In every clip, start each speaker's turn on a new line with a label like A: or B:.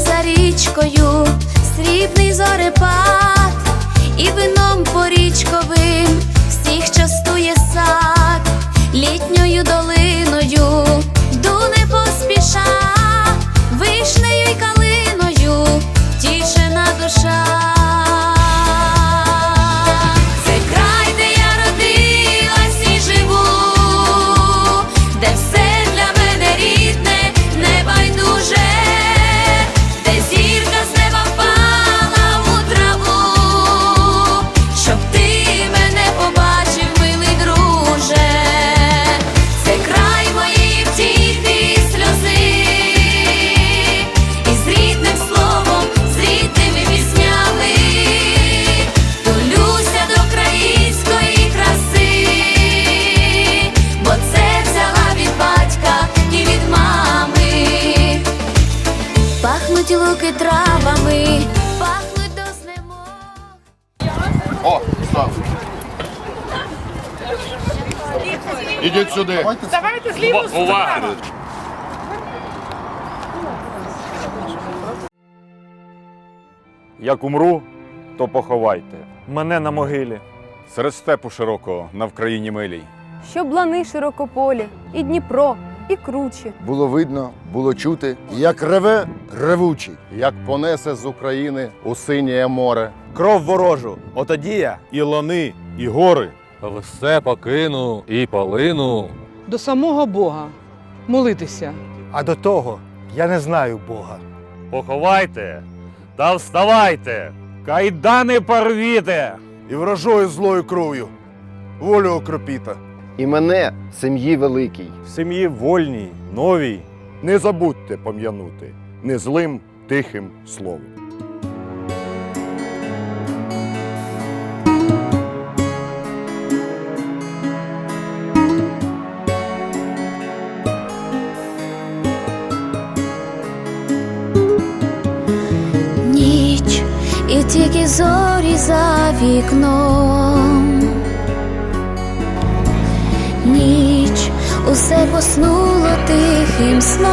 A: За річкою, срібний зорепад, і вином порічковим всіх частує сад, літньою долиною, йду не поспіша, вишнею й калиною, тішена душа.
B: Ідіть сюди.
C: Давайте зліво
D: Увага! Як умру, то поховайте.
E: Мене на могилі.
D: Серед степу широкого на Вкраїні милій.
F: Щоб лани широкополі, і Дніпро, і кручі.
B: Було видно, було чути, як реве ревучий, як понесе з України у синє море.
E: Кров ворожу. Отоді я і лани, і гори.
G: Все покину і полину.
C: До самого Бога молитися.
E: А до того я не знаю Бога.
D: Поховайте та вставайте!
E: Кайдани порвіте! І вражою злою кров'ю. Волю окропіта.
B: І мене сім'ї великій.
E: В сім'ї вольній, новій.
H: Не забудьте пом'янути незлим тихим словом.
A: Тільки зорі за вікном. Ніч усе поснуло тихим сном.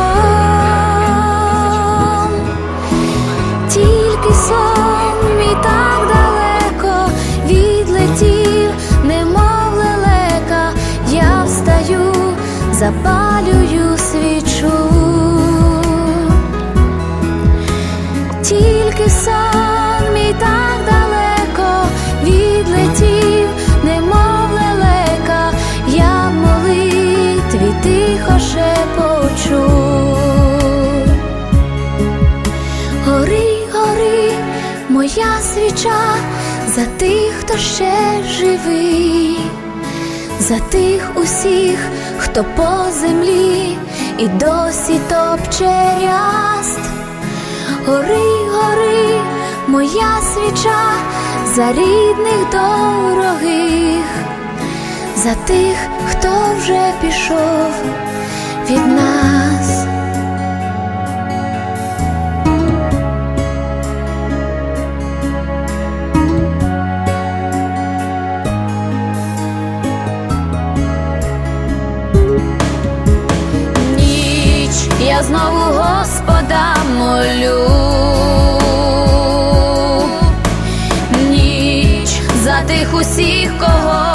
A: Тільки сон мій так далеко відлетів, немов лелека, я встаю, запалюю свічу. Тільки сон моя свіча за тих, хто ще живий, за тих усіх, хто по землі і досі топче ряст. Гори, гори, моя свіча за рідних дорогих, за тих, хто вже пішов від нас. Я знову Господа молю. Ніч за тих усіх, кого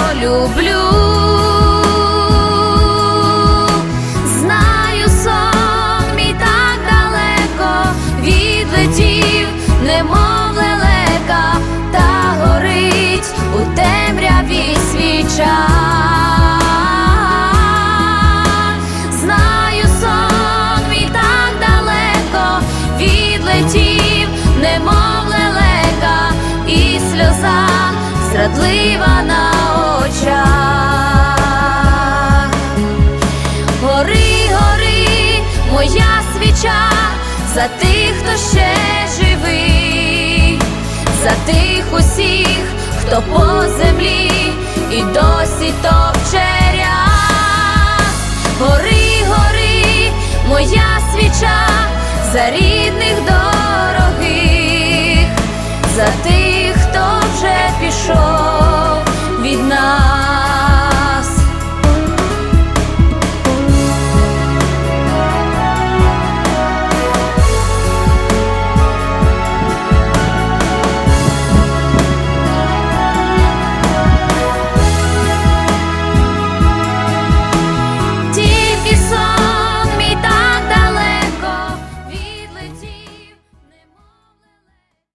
A: моя за тих, хто ще живий, за тих усіх, хто по землі і досі топче ряд. Гори, гори, моя свіча за рідних тих.